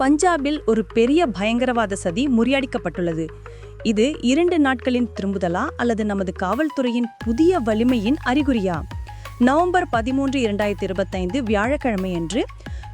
பஞ்சாபில் ஒரு பெரிய பயங்கரவாத சதி முறியடிக்கப்பட்டுள்ளது. இது இரண்டு நாட்களின் திரும்புதலா அல்லது நமது காவல்துறையின் புதிய வலிமையின் அறிகுறியா? நவம்பர் பதிமூன்று இரண்டாயிரத்தி இருபத்தைந்து வியாழக்கிழமையன்று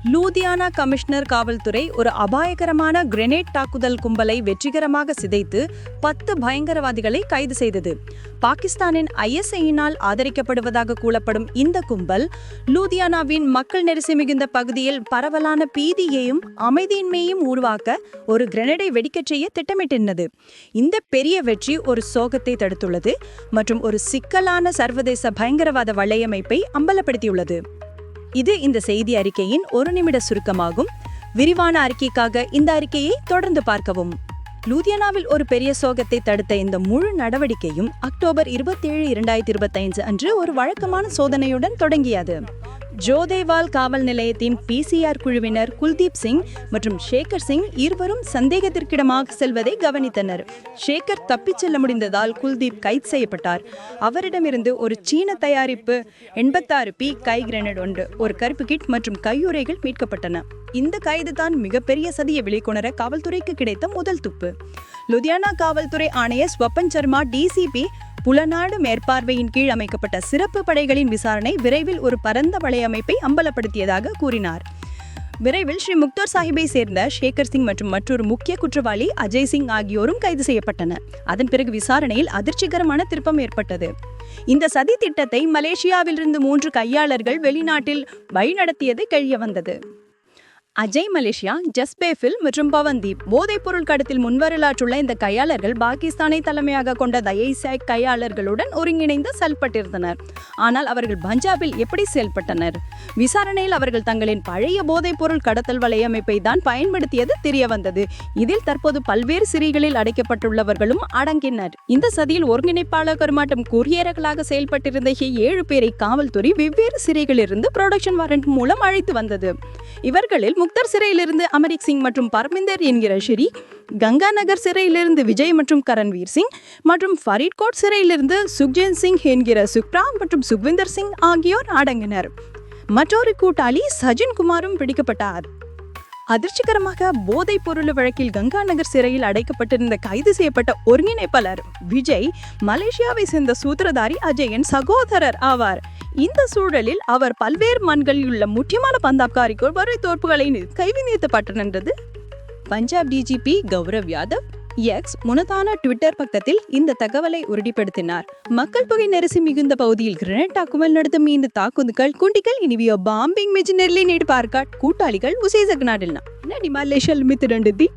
லூதியானா கமிஷனர் காவல்துறை ஒரு அபாயகரமான கிரெனேட் தாக்குதல் கும்பலை வெற்றிகரமாக சிதைத்து பத்து பயங்கரவாதிகளை கைது செய்தது. பாகிஸ்தானின் ஐஎஸ்ஐயினால் ஆதரிக்கப்படுவதாக கூறப்படும் இந்த கும்பல் லூதியானாவின் மக்கள் நெரிசி மிகுந்த பகுதியில் பரவலான பீதியையும் அமைதியின்மையும் உருவாக்க ஒரு கிரெனேடை வெடிக்கச் செய்ய திட்டமிட்டிருந்தது. இந்த பெரிய வெற்றி ஒரு சோகத்தை தடுத்துள்ளது மற்றும் ஒரு சிக்கலான சர்வதேச பயங்கரவாத வலையமைப்பை அம்பலப்படுத்தியுள்ளது. இது இந்த செய்தி அறிக்கையின் ஒரு நிமிட சுருக்கமாகும். விரிவான அறிக்கைக்காக இந்த அறிக்கையை தொடர்ந்து பார்க்கவும். லூதியானாவில் ஒரு பெரிய சோகத்தை தடுத்த இந்த முழு நடவடிக்கையும் அக்டோபர் இருபத்தேழு இரண்டாயிரத்தி இருபத்தைந்து அன்று ஒரு வழக்கமான சோதனையுடன் தொடங்கியது. ஜோதேவால் காவல் நிலையத்தின் பிசிஆர் குழுவினர் குல்தீப் சிங் மற்றும் ஷேகர் சிங் இருவரும் சந்தேகத்திற்கிடமாக செல்வதை கவனித்தனர். ஷேகர் தப்பிச் செல்ல முடிந்ததால் குல்தீப் கைது செய்யப்பட்டார். அவரிடமிருந்து ஒரு சீன தயாரிப்பு எண்பத்தாறு பி கை கிரனட் ஒன்று ஒரு கருப்பு கிட் மற்றும் கையுறைகள் மீட்கப்பட்டன. இந்த கைது தான் மிகப்பெரிய சதியை வெளிக்கொணர காவல்துறைக்கு கிடைத்த முதல் துப்பு. லுதியானா காவல்துறை ஆணையர் ஸ்வப்பன் சர்மா டிசிபி புலநாடு மேற்பார்வையின் கீழ் அமைக்கப்பட்ட சிறப்பு படைகளின் விசாரணை விரைவில் ஒரு பரந்த வலையமைப்பை அம்பலப்படுத்தியதாக கூறினார். விரைவில் ஸ்ரீ முக்தோர் சாஹிப்பை சேர்ந்த ஷேகர் சிங் மற்றும் மற்றொரு முக்கிய குற்றவாளி அஜய் சிங் ஆகியோரும் கைது செய்யப்பட்டனர். அதன் பிறகு விசாரணையில் அதிர்ச்சிகரமான திருப்பம் ஏற்பட்டது. இந்த சதி திட்டத்தை மலேசியாவிலிருந்து மூன்று கையாளர்கள் வெளிநாட்டில் வழிநடத்தியது கழிய வந்தது. அஜய் மலேசியா ஜஸ்பேஃபில் மற்றும் பவன்தீப் போதைப் பொருள் கடத்தில் முன்வரலாற்றுள்ள இந்த கையாளர்கள் பாகிஸ்தானை தலைமையாக கொண்ட தயைசாய் கையாளர்களுடன் ஒருங்கிணைந்து செயல்பட்டிருந்தனர். ஆனால் அவர்கள் பஞ்சாபில் எப்படி செயல்பட்டனர்? விசாரணையில் அவர்கள் தங்களின் பழைய போதைப் பொருள் கடத்தல் வலையமைப்பை தான் பயன்படுத்தியது தெரிய வந்தது இதில் தற்போது பல்வேறு சிறைகளில் அடைக்கப்பட்டுள்ளவர்களும் அடங்கினர். இந்த சதியில் ஒருங்கிணைப்பாளர் மற்றும் குரியர்களாக செயல்பட்டிருந்த ஏழு பேரை காவல்துறை வெவ்வேறு சிறைகளிலிருந்து ப்ரொடக்ஷன் வாரண்ட் மூலம் அழைத்து வந்தது. இவர்களில் முக்தர் சிறையிலிருந்து அமரிக் சிங் மற்றும் பர்மிந்தர் என்கிற ஷிரி கங்கா நகர் சிறையிலிருந்து விஜய் மற்றும் கரண்வீர் சிங் மற்றும் ஃபரீட்கோட் சிறையிலிருந்து சுக்ஜேன் சிங் என்கிற சுக்ரா மற்றும் சுக்விந்தர் சிங் ஆகியோர் அடங்கினர். மற்றொரு கூட்டாளி சஜின் குமாரும் பிடிக்கப்பட்டார். அதிர்ச்சிகரமாக போதைப் பொருள் வழக்கில் கங்கா நகர் சிறையில் அடைக்கப்பட்டிருந்த கைது செய்யப்பட்ட ஒருங்கிணைப்பாளர் விஜய் மலேசியாவை சேர்ந்த சூத்திரதாரி அஜயன் சகோதரர் ஆவார். இந்த சூழலில் அவர் பல்வேறு மண்களில் உள்ள முக்கியமான பந்தாப்காரிக்குள் வரை தோற்புகளை கைது பஞ்சாப் டிஜிபி கௌரவ் யாதவ் எக்ஸ் முனதான ட்விட்டர் பக்கத்தில் இந்த தகவலை உறுதிப்படுத்தினார். மக்கள் தொகை நெரிசி மிகுந்த பகுதியில் கிரனேட் தாக்குதல் நடத்தும் இந்த தாக்குதல் குண்டிகள் இனிவியோ பாம்பிங் மெஜினர்லி நீடு பார்க்காட் கூட்டாளிகள் உசேசக் நாடில்னா என்ன மலேசியா லிமித் ரெண்டு தி